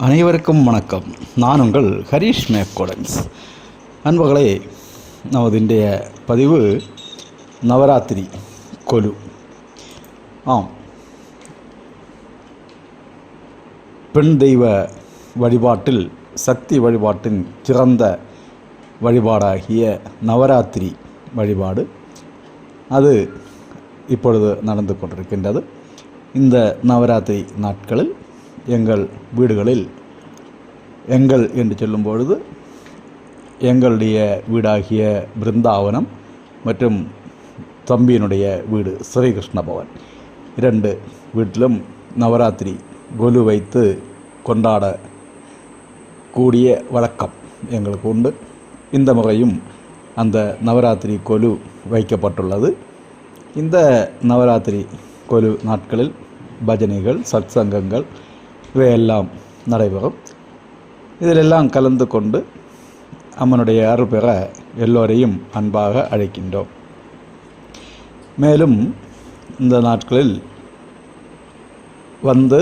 அனைவருக்கும் வணக்கம். நான் உங்கள் ஹரீஷ் மேக்கோடன்ஸ் அன்பர்களே நமது இன்றைய பதிவு நவராத்திரி கொலு. ஆம். பெண் தெய்வ வழிபாட்டில் சக்தி வழிபாட்டின் சிறந்த வழிபாடாகிய நவராத்திரி வழிபாடு அது இப்பொழுது நடந்து கொண்டிருக்கின்றது. இந்த நவராத்திரி நாட்களில் எங்கள் வீடுகளில் எங்கள் என்று சொல்லும் பொழுது எங்களுடைய வீடாகிய பிருந்தாவனம் மற்றும் தம்பியினுடைய வீடு ஸ்ரீகிருஷ்ண பவன். இரண்டு வீட்டிலும் நவராத்திரி கொலு வைத்து கொண்டாட கூடிய வழக்கம் எங்களுக்கு உண்டு. இந்த முறையும் அந்த நவராத்திரி கொலு வைக்கப்பட்டுள்ளது. இந்த நவராத்திரி கொலு நாட்களில் பஜனைகள் சத்சங்கங்கள் இவையெல்லாம் நடைபெறும். இதிலெல்லாம் கலந்து கொண்டு அம்மனுடைய அருள் பெற எல்லோரையும் அன்பாக அழைக்கின்றோம். மேலும் இந்த நாட்களில் வந்து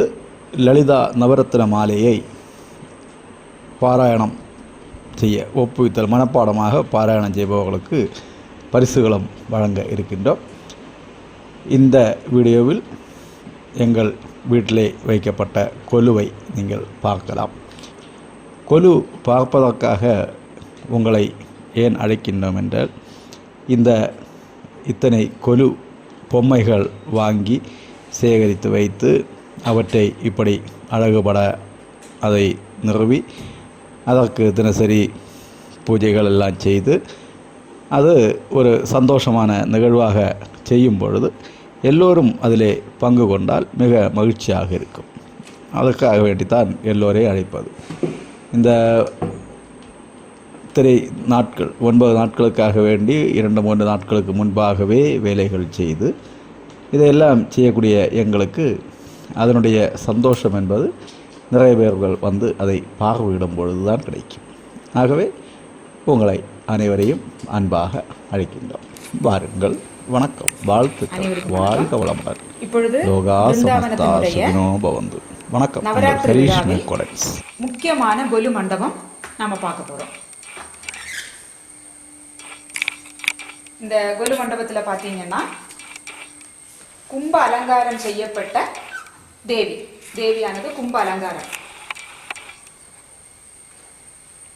லலிதா நவரத்ன மாலையை பாராயணம் செய்ய ஒப்புவித்தல் மனப்பாடமாக பாராயணம் செய்பவர்களுக்கு பரிசுகளும் வழங்க இருக்கின்றோம். இந்த வீடியோவில் எங்கள் வீட்டிலே வைக்கப்பட்ட கொலுவை நீங்கள் பார்க்கலாம். கொலு பார்ப்பதற்காக உங்களை ஏன் அழைக்கின்றோம் என்றால் இந்த இத்தனை கொலு பொம்மைகள் வாங்கி சேகரித்து வைத்து அவற்றை இப்படி அழகுபட அதை நிறுவி அதற்கு தினசரி பூஜைகள் எல்லாம் செய்து அது ஒரு சந்தோஷமான நிகழ்வாக செய்யும் பொழுது எல்லோரும் அதிலே பங்கு கொண்டால் மிக மகிழ்ச்சியாக இருக்கும். அதற்காக வேண்டித்தான் எல்லோரையும் அழைப்பது. இந்த திரை நாட்கள் ஒன்பது நாட்களுக்காக வேண்டி இரண்டு மூன்று நாட்களுக்கு முன்பாகவே வேலைகள் செய்து இதையெல்லாம் செய்யக்கூடிய எங்களுக்கு அதனுடைய சந்தோஷம் என்பது நிறைய பேர்கள் வந்து அதை பார்வையிடும் பொழுது தான் கிடைக்கும். ஆகவே உங்களை அனைவரையும் அன்பாக அழைக்கின்றோம். வாருங்கள் வணக்கம். வாழ்த்துக்கள். அனைவருக்கும் வாழ்க வளமுடன். இப்பொழுது லோகா சமஸ்தா பிருந்தாவனத்தினுடைய சுகினோ பவந்து வணக்கம். நவராத்திரி முக்கியமான கொலு மண்டபம் நாம பார்க்க போறோம். இந்த கொலு மண்டபத்துல பாத்தீங்கன்னா கும்ப அலங்காரம் செய்யப்பட்ட தேவி. தேவியானது கும்ப அலங்காரம்.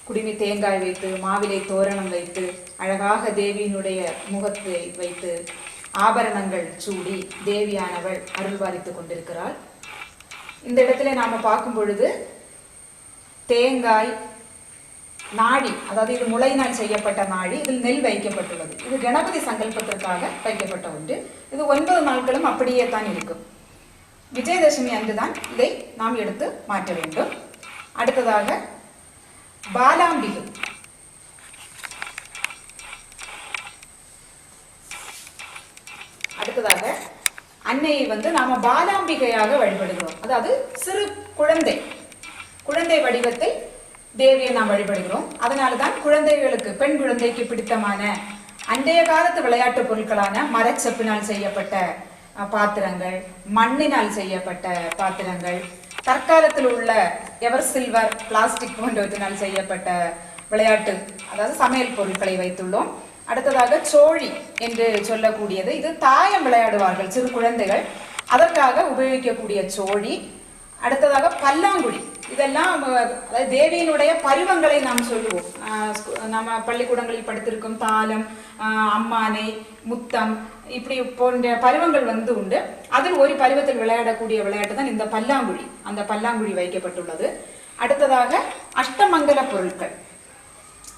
குடிமி தேங்காய் வைத்து மாவிலை தோரணம் வைத்து அழகாக தேவியினுடைய முகத்தை வைத்து ஆபரணங்கள் சூடி தேவியானவள் அருள்பாலித்துக் கொண்டிருக்கிறாள். இந்த இடத்துல நாம பார்க்கும் பொழுது தேங்காய் நாடி அதாவது இது முளையினால் செய்யப்பட்ட நாடி இதில் நெல் வைக்கப்பட்டுள்ளது. இது கணபதி சங்கல்பத்திற்காக வைக்கப்பட்ட ஒன்று. இது ஒன்பது நாட்களும் அப்படியே தான் இருக்கும். விஜயதசமி அன்று தான் இதை நாம் எடுத்து மாற்ற வேண்டும். அடுத்ததாக பாலாம்பிகை. அடுத்ததாக அன்னையை வந்து நாம பாலாம்பிகையாக வழிபடுகிறோம். அதாவது சிறு குழந்தை குழந்தை வடிவத்தை தேவியை நாம் வழிபடுகிறோம். அதனால தான் குழந்தைகளுக்கு பெண் குழந்தைக்கு பிடித்தமான அன்றைய காலத்து விளையாட்டு பொருட்களான மரச்செப்பினால் செய்யப்பட்ட பாத்திரங்கள் மண்ணினால் செய்யப்பட்ட பாத்திரங்கள் தற்காலத்தில் உள்ள எவர் சில்வர் பிளாஸ்டிக் போன்றவற்றினால் செய்யப்பட்ட விளையாட்டு அதாவது சமையல் பொருட்களை வைத்துள்ளோம். அடுத்ததாக சோழி என்று சொல்லக்கூடியது. இது தாயம் விளையாடுவார்கள் சிறு குழந்தைகள். அதற்காக உபயோகிக்கக்கூடிய சோழி. அடுத்ததாக பல்லாங்குழி. இதெல்லாம் அதாவது தேவியினுடைய பருவங்களை நாம் சொல்லுவோம். நம்ம பள்ளிக்கூடங்களில் படித்திருக்கும் தாளம் அம்மானை முத்தம் இப்படி போன்ற பருவங்கள் வந்து உண்டு. அதில் ஒரு பருவத்தில் விளையாடக்கூடிய விளையாட்டு தான் இந்த பல்லாங்குழி. அந்த பல்லாங்குழி வைக்கப்பட்டுள்ளது. அடுத்ததாக அஷ்டமங்கல பொருட்கள்.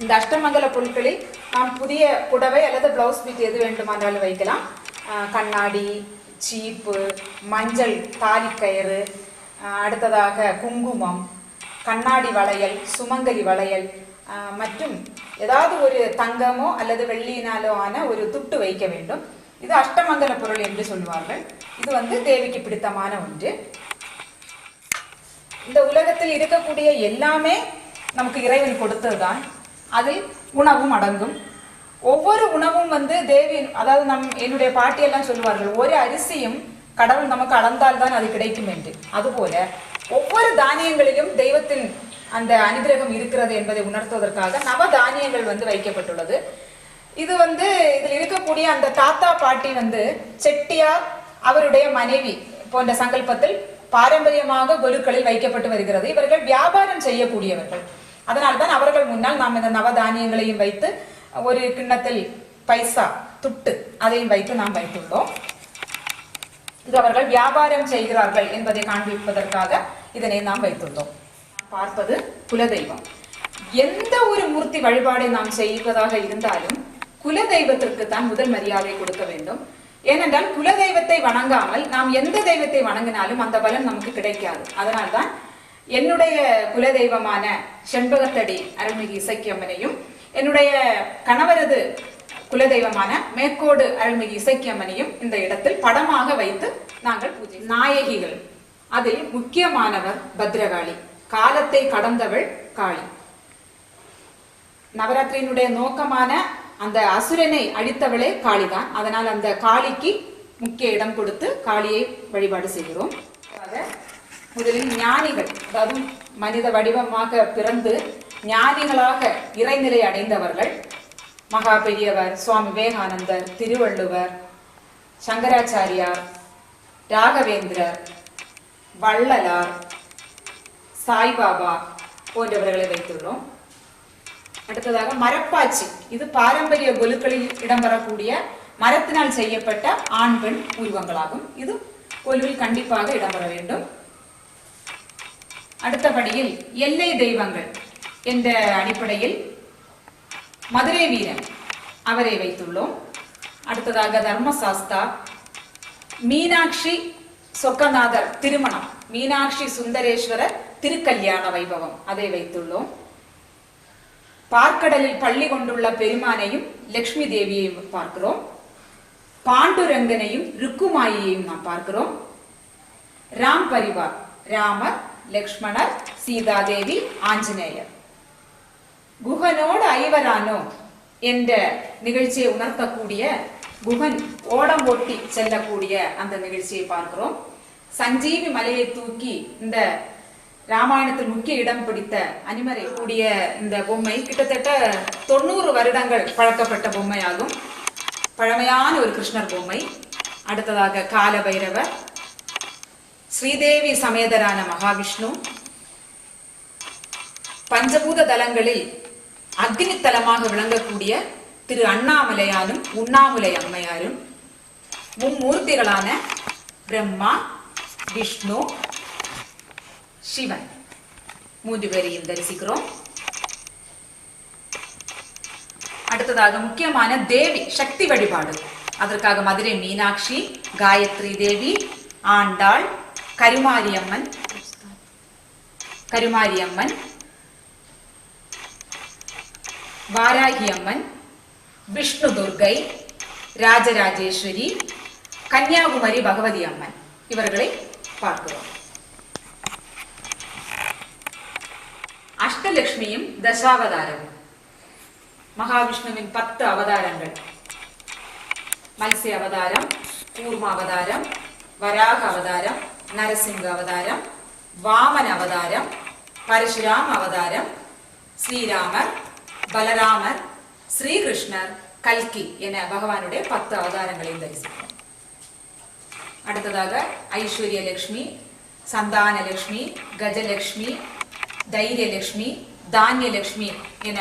இந்த அஷ்டமங்கல பொருட்களில் நாம் புதிய புடவை அல்லது பிளவுஸ் பீட் எது வேண்டுமானாலும் வைக்கலாம். கண்ணாடி சீப்பு மஞ்சள் தாலிக்கயிறு அடுத்ததாக குங்குமம் கண்ணாடி வளையல் சுமங்கலி வளையல் மற்றும் ஏதாவது ஒரு தங்கமோ அல்லது வெள்ளியினாலோ ஆன ஒரு துட்டு வைக்க வேண்டும். இது அஷ்டமங்கல பொருள் என்று சொல்வார்கள் இது வந்து தேவிக்கு பிடித்தமான ஒன்று. இந்த உலகத்தில் இருக்கக்கூடிய எல்லாமே நமக்கு இறைவன் கொடுத்ததுதான். அதில் உணவும் அடங்கும். ஒவ்வொரு உணவும் வந்து தேவி அதாவது நம் என்னுடைய பாட்டியெல்லாம் சொல்லுவார்கள் ஒரு அரிசியும் கடவுள் நமக்கு அளந்தால் தான் அது கிடைக்கும் என்று. அதுபோல ஒவ்வொரு தானியங்களிலும் தெய்வத்தின் அந்த அனுகிரகம் இருக்கிறது என்பதை உணர்த்துவதற்காக நவ தானியங்கள் வந்து வைக்கப்பட்டுள்ளது. இது வந்து இதில் இருக்கக்கூடிய அந்த தாத்தா பாட்டி வந்து செட்டியார் அவருடைய மனைவி போன்ற சங்கல்பத்தில் பாரம்பரியமாக குருக்களில் வைக்கப்பட்டு வருகிறது. இவர்கள் வியாபாரம் செய்யக்கூடியவர்கள். அதனால்தான் அவர்கள் முன்னால் நாம் இந்த நவதானியங்களையும் வைத்து ஒரு கிண்ணத்தில் பைசா துட்டு அதையும் வைத்து நாம் வைத்துள்ளோம். இது அவர்கள் வியாபாரம் செய்கிறார்கள் என்பதை காண்பிப்பதற்காக இதனை நாம் வைத்துள்ளோம். பார்ப்பது குலதெய்வம். எந்த ஒரு மூர்த்தி வழிபாடை நாம் செய்வதாக இருந்தாலும் குலதெய்வத்திற்கு தான் முதல் மரியாதை கொடுக்க வேண்டும். ஏனென்றால் குலதெய்வத்தை வணங்காமல் நாம் எந்த தெய்வத்தை வணங்கினாலும் அந்த பலன் நமக்கு கிடைக்காது. அதனால்தான் என்னுடைய குலதெய்வமான செண்பகத்தடி அருள்மிகு இசைக்கியம்மனையும் என்னுடைய கணவரது குலதெய்வமான மேற்கோடு அருள்மிகு இசைக்கியம்மனையும் இந்த இடத்தில் படமாக வைத்து நாங்கள் பூஜை நாயகிகள் அதில் முக்கியமானவர் பத்ரகாளி காலத்தை கடந்தவள் காளி. நவராத்திரியினுடைய நோக்கமான அந்த அசுரனை அழித்தவளே காளிதான். அதனால் அந்த காளிக்கு முக்கிய இடம் கொடுத்து காளியை வழிபாடு செய்கிறோம். அதை முதலில் ஞானிகள் அதாவது மனித வடிவமாக பிறந்து ஞானிகளாக இறைநிலை அடைந்தவர்கள் மகா பெரியவர் சுவாமி விவேகானந்தர் திருவள்ளுவர் சங்கராச்சாரியார் ராகவேந்திரர் வள்ளலார் சாய்பாபா போன்றவர்களை வைத்துள்ளோம். அடுத்ததாக மரப்பாச்சி. இது பாரம்பரிய கொலுக்களில் இடம்பெறக்கூடிய மரத்தினால் செய்யப்பட்ட ஆண் பெண் உருவங்களாகும். இது கொலுவில் கண்டிப்பாக இடம்பெற வேண்டும். அடுத்தபடியில் எல்லை தெய்வங்கள் என்ற அடிப்படையில் மதுரை வீரன் அவரை வைத்துள்ளோம். அடுத்ததாக தர்மசாஸ்தா மீனாட்சி சொக்கநாதர் திருமணம் மீனாட்சி சுந்தரேஸ்வரர் திருக்கல்யாண வைபவம் அதை வைத்துள்ளோம். பார்க்கடலில் பள்ளி கொண்டுள்ள பெருமானையும் லக்ஷ்மி தேவியையும் பார்க்கிறோம். பாண்டுரங்கனையும் ருக்குமாயையும் நாம் பார்க்கிறோம். ராம் பரிவார் ராமர் லக்ஷ்மணர் சீதாதேவி ஆஞ்சநேயர் குகனோடு ஐவரானோ என்ற நிகழ்ச்சியை உணர்த்தக்கூடிய குகன் ஓடம் ஓட்டி செல்லக்கூடிய அந்த நிகழ்ச்சியை பார்க்கிறோம் சஞ்சீவி மலையை தூக்கி இந்த ராமாயணத்தில் முக்கிய இடம் பிடித்த அனிமரை கூடிய இந்த பொம்மை கிட்டத்தட்ட தொண்ணூறு வருடங்கள் பழக்கப்பட்ட பொம்மையாகும் பழமையான ஒரு கிருஷ்ணர் பொம்மை அடுத்ததாக கால பைரவர் ஸ்ரீதேவி சமேதரான மகாவிஷ்ணு. பஞ்சபூத தலங்களில் அக்னி தலமாக விளங்கக்கூடிய திரு அண்ணாமலையாரும் உண்ணாமுலை அம்மையாரும் மும்மூர்த்திகளான பிரம்மா விஷ்ணு சிவன். மூன்று பேரையும் தரிசிக்கிறோம். அடுத்ததாக முக்கியமான தேவி சக்தி வழிபாடு. அதற்காக மதுரை மீனாட்சி காயத்ரி தேவி ஆண்டாள் കരുമാരിയമ്മൻ കരുമാരിയമ്മൻ വാരാഹിയമ്മൻ വിഷ്ണു ദുർഗൈ രാജരാജേശ്വരി കന്യാകുമാരി ഭഗവതി അമ്മൻ ഇവരുകളെ പാർക്കുക. അഷ്ടലക്ഷ്മിയും ദശാവതാരവും. മഹാവിഷ്ണുവിൻ പത്ത് അവതാരങ്ങൾ. മത്സ്യ അവതാരം കൂർമാവതാരം വരാഹ അവതാരം வராக அவதாரம் நரசிங்க அவதாரம் வாமன அவதாரம் பரசுராம் அவதாரம் ஸ்ரீராமர் பலராமர் ஸ்ரீகிருஷ்ணர் கல்கி என பகவானுடைய பத்து அவதாரங்களையும் தரிசிக்கிறோம் அடுத்ததாக ஐஸ்வர்ய லட்சுமி சந்தான லட்சுமி கஜலட்சுமி தைரியலட்சுமி தானியலட்சுமி என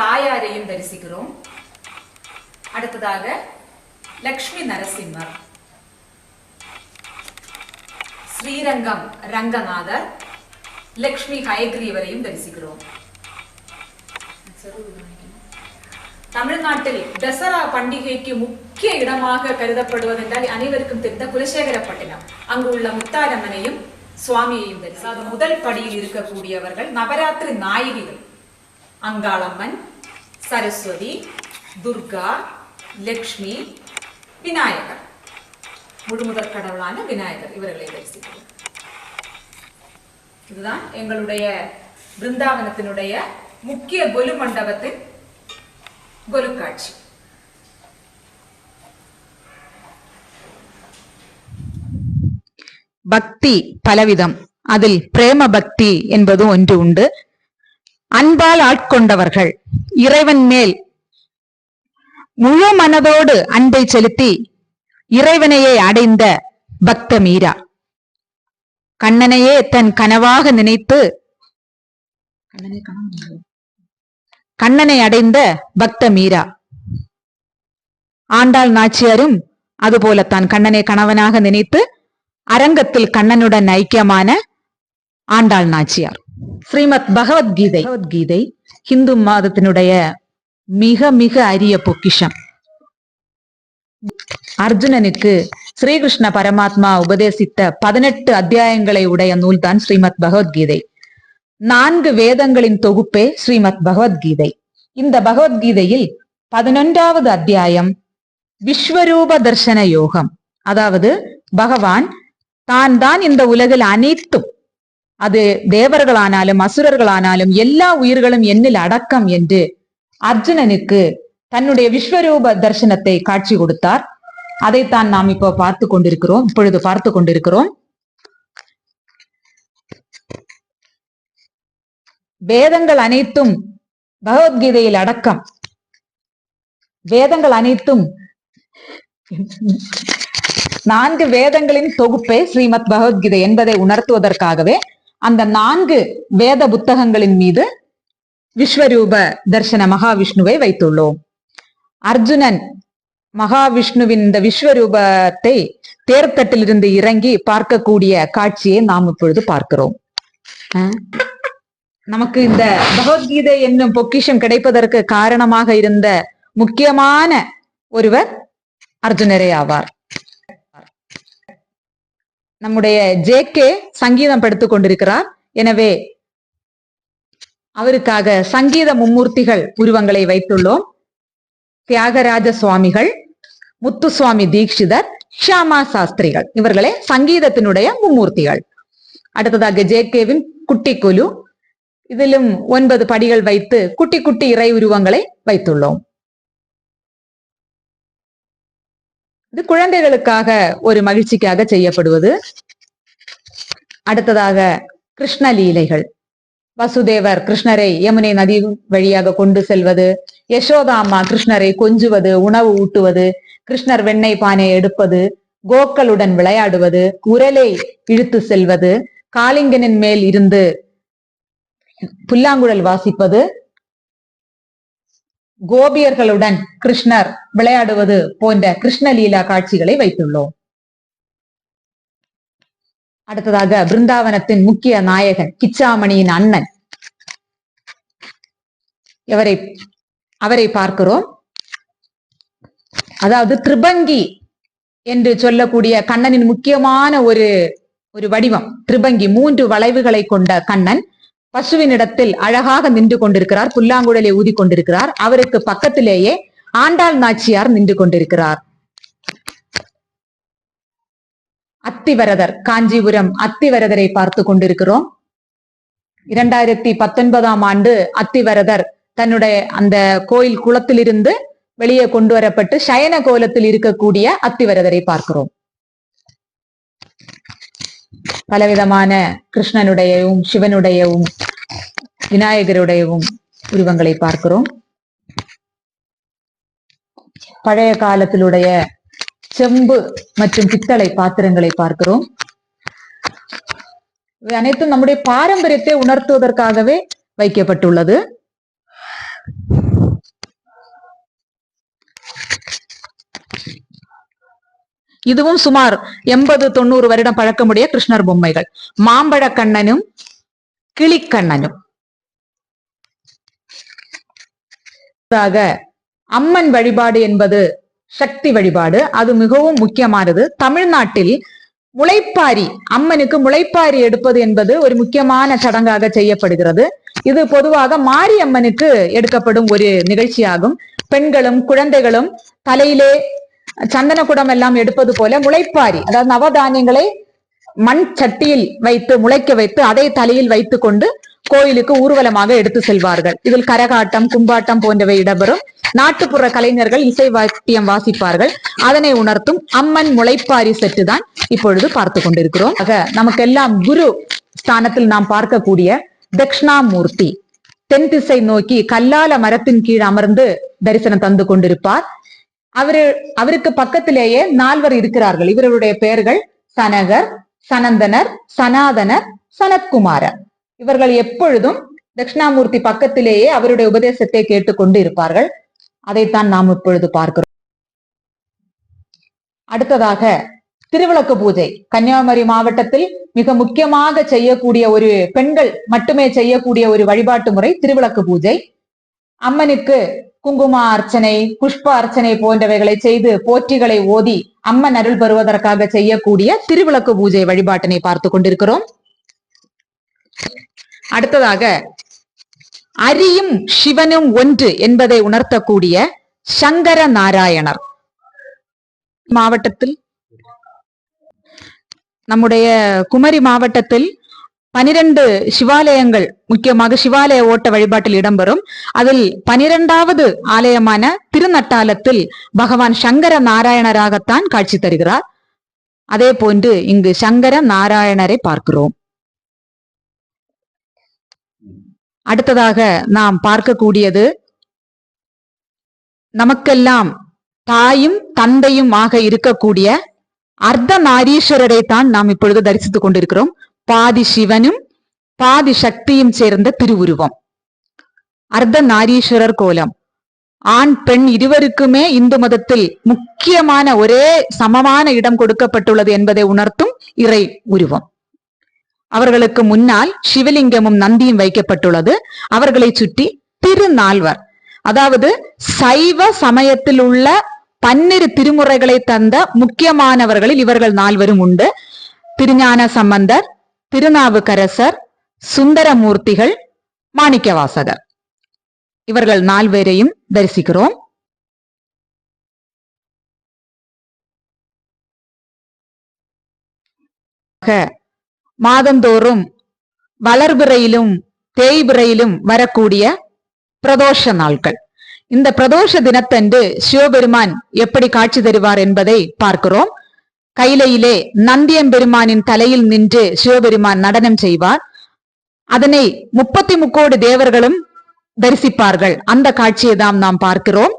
தாயாரையும் தரிசிக்கிறோம். அடுத்ததாக லக்ஷ்மி நரசிம்மர் ஸ்ரீரங்கம் ரங்கநாதர் லக்ஷ்மி ஹயக்ரீவரையும் தரிசிக்கிறோம். தமிழ்நாட்டில் தசரா பண்டிகைக்கு முக்கிய இடமாக கருதப்படுவதென்றால் அனைவருக்கும் தெரிந்த குலசேகரப்பட்டினம். அங்கு உள்ள முத்தாரம்மனையும் சுவாமியையும் தரிசி முதல் படியில் இருக்கக்கூடியவர்கள் நவராத்திரி நாயகிகள். அங்காளம்மன் சரஸ்வதி துர்கா லக்ஷ்மி விநாயகர். முழுமுதற் கடவுளான விநாயகர் இவர்களை தரிசிக்கிறோம் இதுதான் எங்களுடைய பிருந்தாவனத்தினுடைய முக்கிய கொலு மண்டபத்தின் கொலு காட்சி. பக்தி பலவிதம். அதில் பிரேம பக்தி என்பது ஒன்று உண்டு. அன்பால் ஆட்கொண்டவர்கள் இறைவன் மேல் முழு மனதோடு அன்பை செலுத்தி இறைவனையே அடைந்த பக்த மீரா. கண்ணனையே தன் கனவாக நினைத்து கண்ணனை அடைந்த பக்த மீரா. ஆண்டாள் நாச்சியாரும் அதுபோல தான் கண்ணனை கணவனாக நினைத்து அரங்கத்தில் கண்ணனுடன் ஐக்கியமான ஆண்டாள் நாச்சியார். ஸ்ரீமத் பகவத்கீதை பகவத்கீதை ஹிந்து மாதத்தினுடைய மிக மிக அரிய பொக்கிஷம். அர்ஜுனனுக்கு ஸ்ரீகிருஷ்ண பரமாத்மா உபதேசித்த பதினெட்டு அத்தியாயங்களை உடைய நூல்தான் ஸ்ரீமத் பகவத்கீதை நான்கு வேதங்களின் தொகுப்பே ஸ்ரீமத் பகவத்கீதை இந்த பகவத்கீதையில் பதினொன்றாவது அத்தியாயம் விஸ்வரூப தர்சன யோகம். அதாவது பகவான் தான் தான் இந்த உலகில் அனைத்தும் அது தேவர்களானாலும் அசுரர்களானாலும் எல்லா உயிர்களும் என்னில் அடக்கம் என்று அர்ஜுனனுக்கு தன்னுடைய விஸ்வரூப தர்சனத்தை காட்சி கொடுத்தார். அதைத்தான் நாம் இப்போ பார்த்து கொண்டிருக்கிறோம். இப்பொழுது பார்த்து கொண்டிருக்கிறோம். வேதங்கள் அனைத்தும் பகவத்கீதையில் அடக்கம். வேதங்கள் அனைத்தும் நான்கு வேதங்களின் தொகுப்பே ஸ்ரீமத் பகவத்கீதை என்பதை உணர்த்துவதற்காகவே அந்த நான்கு வேத புத்தகங்களின் மீது விஸ்வரூப தர்சன மகாவிஷ்ணுவை வைத்துள்ளோம். அர்ஜுனன் மகாவிஷ்ணுவின் இந்த விஸ்வரூபத்தை தேர்தட்டிலிருந்து இறங்கி பார்க்கக்கூடிய காட்சியை நாம் இப்பொழுது பார்க்கிறோம். நமக்கு இந்த பகவத்கீதை என்னும் பொக்கிஷம் கிடைப்பதற்கு காரணமாக இருந்த முக்கியமான ஒருவர் அர்ஜுனரே ஆவார். நம்முடைய ஜே கே சங்கீதம் படுத்துக் கொண்டிருக்கிறார். எனவே அவருக்காக சங்கீத மும்மூர்த்திகள் உருவங்களை வைத்துள்ளோம். தியாகராஜ சுவாமிகள் முத்துசுவாமி தீட்சிதர் ஷியாமா சாஸ்திரிகள். இவர்களே சங்கீதத்தினுடைய மும்மூர்த்திகள். அடுத்ததாக ஜே கேவின் குட்டி குலு இதிலும் ஒன்பது படிகள் வைத்து குட்டி குட்டி இறை உருவங்களை வைத்துள்ளோம். இது குழந்தைகளுக்காக ஒரு மகிழ்ச்சிக்காக செய்யப்படுவது. அடுத்ததாக கிருஷ்ண லீலைகள். வசுதேவர் கிருஷ்ணரை யமுனை நதி வழியாக கொண்டு செல்வது. யசோதா அம்மா கிருஷ்ணரை கொஞ்சுவது உணவு ஊட்டுவது. கிருஷ்ணர் வெண்ணெய் பானை எடுப்பது. கோக்களுடன் விளையாடுவது. உரலை இழுத்து செல்வது. காளிங்கனின் மேல் இருந்து புல்லாங்குழல் வாசிப்பது. கோபியர்களுடன் கிருஷ்ணர் விளையாடுவது போன்ற கிருஷ்ணலீலா காட்சிகளை வைத்துள்ளோம். அடுத்ததாக பிருந்தாவனத்தின் முக்கிய நாயகன் கிச்சாமணியின் அண்ணன். எவரை அவரை பார்க்கிறோம். அதாவது திரிபங்கி என்று சொல்லக்கூடிய கண்ணனின் முக்கியமான ஒரு ஒரு வடிவம். திரிபங்கி மூன்று வளைவுகளை கொண்ட கண்ணன். பசுவினிடத்தில் அழகாக நின்று கொண்டிருக்கிறார் புல்லாங்குழலை ஊதி கொண்டிருக்கிறார் அவருக்கு பக்கத்திலேயே ஆண்டாள் நாச்சியார் நின்று கொண்டிருக்கிறார். அத்திவரதர் காஞ்சிபுரம் அத்திவரதரை பார்த்து கொண்டிருக்கிறோம். இரண்டாயிரத்தி பத்தொன்பதாம் ஆண்டு அத்திவரதர் தன்னுடைய அந்த கோயில் குளத்திலிருந்து வெளியே கொண்டு வரப்பட்டு சயன கோலத்தில் இருக்கக்கூடிய அத்திவரதரை பார்க்கிறோம். பலவிதமான கிருஷ்ணனுடையவும் சிவனுடையவும் விநாயகருடையவும் உருவங்களை பார்க்கிறோம். பழைய காலத்திலுடைய செம்பு மற்றும் பித்தளை பாத்திரங்களை பார்க்கிறோம். அனைத்தும் நம்முடைய பாரம்பரியத்தை உணர்த்துவதற்காகவே வைக்கப்பட்டுள்ளது. இதுவும் சுமார் எண்பது தொண்ணூறு வருடம் பழக்கமுடைய கிருஷ்ணர் பொம்மைகள். மாம்பழ கண்ணனும் கிளிக்கண்ணனும். அம்மன் வழிபாடு என்பது சக்தி வழிபாடு. அது மிகவும் முக்கியமானது. தமிழ்நாட்டில் முளைப்பாரி அம்மனுக்கு முளைப்பாரி எடுப்பது என்பது ஒரு முக்கியமான சடங்காக செய்யப்படுகிறது. இது பொதுவாக மாரியம்மனுக்கு எடுக்கப்படும் ஒரு நிகழ்ச்சியாகும். பெண்களும் குழந்தைகளும் தலையிலே சந்தன குடம் எல்லாம் எடுப்பது போல முளைப்பாரி அதாவது நவதானியங்களை மண் சட்டியில் வைத்து முளைக்க வைத்து அதை தலையில் வைத்துக் கொண்டு கோயிலுக்கு ஊர்வலமாக எடுத்து செல்வார்கள். இதில் கரகாட்டம் கும்பாட்டம் போன்றவை இடம்பெறும். நாட்டுப்புற கலைஞர்கள் இசை வாத்தியம் வாசிப்பார்கள். அதனை உணர்த்தும் அம்மன் முளைப்பாரி செட்டு தான் இப்பொழுது பார்த்து கொண்டிருக்கிறோம். ஆக நமக்கெல்லாம் குரு ஸ்தானத்தில் நாம் பார்க்கக்கூடிய தட்சிணாமூர்த்தி தென் திசை நோக்கி கல்லால மரத்தின் கீழ் அமர்ந்து தரிசனம் தந்து கொண்டிருப்பார். அவரு அவருக்கு பக்கத்திலேயே நால்வர் இருக்கிறார்கள். இவருடைய பெயர்கள் சனகர் சனந்தனர் சனாதனர் சனத்குமாரர் இவர்கள் எப்பொழுதும் தட்சிணாமூர்த்தி பக்கத்திலேயே அவருடைய உபதேசத்தை கேட்டுக்கொண்டு இருப்பார்கள் அதைத்தான் நாம் இப்பொழுது பார்க்கிறோம். அடுத்ததாக திருவிளக்கு பூஜை. கன்னியாகுமரி மாவட்டத்தில் மிக முக்கியமாக செய்யக்கூடிய ஒரு பெண்கள் மட்டுமே செய்யக்கூடிய ஒரு வழிபாட்டு முறை திருவிளக்கு பூஜை. அம்மனுக்கு குங்கும அர்ச்சனை புஷ்ப அர்ச்சனை போன்றவைகளை செய்து போற்றிகளை ஓதி அம்மன் அருள் பெறுவதற்காக செய்யக்கூடிய திருவிளக்கு பூஜை வழிபாட்டினை பார்த்து கொண்டிருக்கிறோம். அடுத்ததாக அரியும் சிவனும் ஒன்று என்பதை உணர்த்தக்கூடிய சங்கர நாராயணர். மாவட்டத்தில் நம்முடைய குமரி மாவட்டத்தில் பனிரெண்டு சிவாலயங்கள் முக்கியமாக சிவாலய ஓட்ட வழிபாட்டில் இடம்பெறும். அதில் பனிரெண்டாவது ஆலயமான திருநட்டாலத்தில் பகவான் சங்கர நாராயணராகத்தான் காட்சி தருகிறார். அதே போன்று இங்கு சங்கர நாராயணரை பார்க்கிறோம். அடுத்ததாக நாம் பார்க்கக்கூடியது நமக்கெல்லாம் தாயும் தந்தையும் ஆக இருக்கக்கூடிய அர்த்த நாரீஸ்வரரை தான் நாம் இப்பொழுது தரிசித்துக் கொண்டிருக்கிறோம். பாதி சிவனும் பாதி சக்தியும் சேர்ந்த திருவுருவம் அர்த்த நாரீஸ்வரர் கோலம் ஆண் பெண் இருவருக்குமே இந்து மதத்தில் முக்கியமான ஒரே சமமான இடம் கொடுக்கப்பட்டுள்ளது என்பதை உணர்த்தும் இறை உருவம் அவர்களுக்கு முன்னால் சிவலிங்கமும் நந்தியும் வைக்கப்பட்டுள்ளது அவர்களை சுற்றி திருநால்வர் அதாவது சைவ சமயத்தில் உள்ள பன்னிரு திருமுறைகளை தந்த முக்கியமானவர்களில் இவர்கள் நால்வரும் உண்டு திருஞான சம்பந்தர் திருநாவுக்கரசர் சுந்தரமூர்த்திகள் மாணிக்கவாசகர். இவர்கள் நால்வரையும் தரிசிக்கிறோம். மாதந்தோறும் வளர்பிறையிலும் தேய்பிறையிலும் வரக்கூடிய பிரதோஷ நாட்கள் இந்த பிரதோஷ தினத்தன்று சிவபெருமான் எப்படி காட்சி தருவார் என்பதை பார்க்கிறோம். கைலையிலே நந்தியம்பெருமானின் தலையில் நின்று சிவபெருமான் நடனம் செய்வார். அதனை முப்பத்தி முக்கோடி தேவர்களும் தரிசிப்பார்கள். அந்த காட்சியை தான் நாம் பார்க்கிறோம்.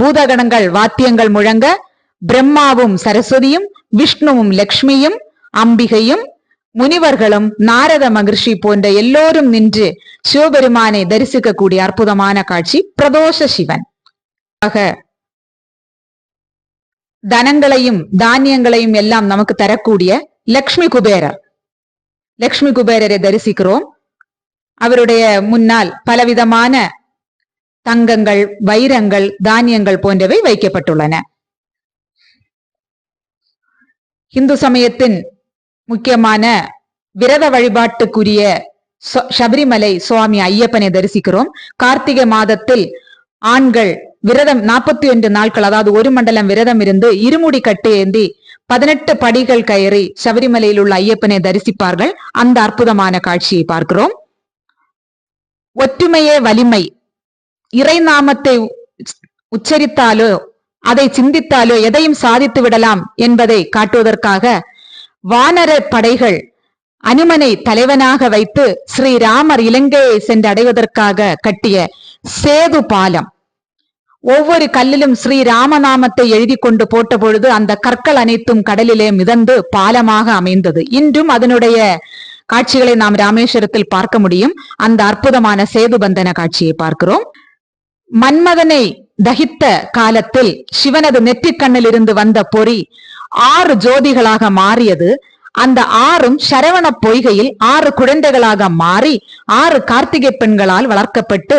பூதகணங்கள் வாத்தியங்கள் முழங்க பிரம்மாவும் சரஸ்வதியும் விஷ்ணுவும் லக்ஷ்மியும் அம்பிகையும் முனிவர்களும் நாரத மகிழ்ச்சி போன்ற எல்லோரும் நின்று சிவபெருமானை தரிசிக்கக்கூடிய அற்புதமான காட்சி பிரதோஷ சிவன். ஆக தனங்களையும் தானியங்களையும் எல்லாம் நமக்கு தரக்கூடிய லக்ஷ்மி குபேரர். லக்ஷ்மி குபேரரை தரிசிக்கிறோம். அவருடைய முன்னால் பலவிதமான தங்கங்கள் வைரங்கள் தானியங்கள் போன்றவை வைக்கப்பட்டுள்ளன. இந்து சமயத்தின் முக்கியமான விரத வழிபாட்டுக்குரிய சபரிமலை சுவாமி ஐயப்பனை தரிசிக்கிறோம். கார்த்திகை மாதத்தில் ஆண்கள் விரதம் நாற்பத்தி ஒன்று நாட்கள் அதாவது ஒரு மண்டலம் விரதம் இருந்து இருமுடி கட்டு ஏந்தி பதினெட்டு படிகள் கயறி சபரிமலையில் உள்ள ஐயப்பனை தரிசிப்பார்கள். அந்த அற்புதமான காட்சியை பார்க்கிறோம். ஒற்றுமையே வலிமை. இறை நாமத்தை உச்சரித்தாலோ அதை சிந்தித்தாலோ எதையும் சாதித்து விடலாம் என்பதை காட்டுவதற்காக வானர படைகள் அனுமனை தலைவனாக வைத்து ஸ்ரீராமர் இலங்கையை சென்று அடைவதற்காக கட்டிய சேது பாலம். ஒவ்வொரு கல்லிலும் ஸ்ரீ ராமநாமத்தை எழுதி கொண்டு போட்ட பொழுது அந்த கற்கள் அனைத்தும் கடலிலே மிதந்து பாலமாக அமைந்தது. இன்றும் அதனுடைய காட்சிகளை நாம் ராமேஸ்வரத்தில் பார்க்க முடியும். அந்த அற்புதமான சேதுபந்தன காட்சியை பார்க்கிறோம். மன்மதனை தகித்த காலத்தில் சிவனது நெற்றிக்கண்ணில் இருந்து வந்த பொறி ஆறு ஜோதிகளாக மாறியது. அந்த ஆறும் சரவண பொய்கையில் ஆறு குழந்தைகளாக மாறி ஆறு கார்த்திகை பெண்களால் வளர்க்கப்பட்டு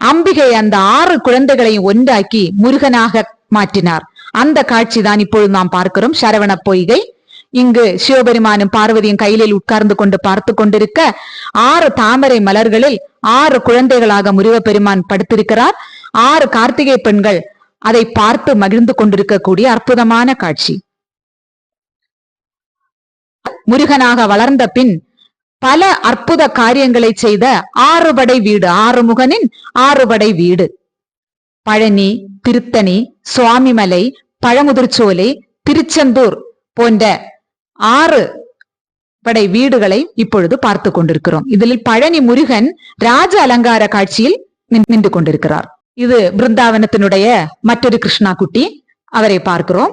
அம்பிகை அந்த ஆறு குழந்தைகளையும் ஒன்றாக்கி முருகனாக மாற்றினார். அந்த காட்சி தான் இப்பொழுது நாம் பார்க்கிறோம். சரவண பொய்கை. இங்கு சிவபெருமானும் பார்வதியும் கையிலில் உட்கார்ந்து கொண்டு பார்த்து கொண்டிருக்க ஆறு தாமரை மலர்களில் ஆறு குழந்தைகளாக முருகப்பெருமான் படுத்திருக்கிறார். ஆறு கார்த்திகை பெண்கள் அதை பார்த்து மகிழ்ந்து கொண்டிருக்கக்கூடிய அற்புதமான காட்சி. முருகனாக வளர்ந்த பின் பல அற்புத காரியங்களை செய்த ஆறுபடை வீடு ஆறுமுகனின் ஆறுபடை வீடு. பழனி திருத்தணி சுவாமிமலை பழமுதிர்ச்சோலை திருச்செந்தூர் போன்ற ஆறு படை வீடுகளை இப்பொழுது பார்த்து கொண்டிருக்கிறோம். இதில் பழனி முருகன் ராஜ அலங்கார காட்சியில் நின்று கொண்டிருக்கிறார். இது பிருந்தாவனத்தினுடைய மற்றொரு கிருஷ்ணா குட்டி அவரை பார்க்கிறோம்.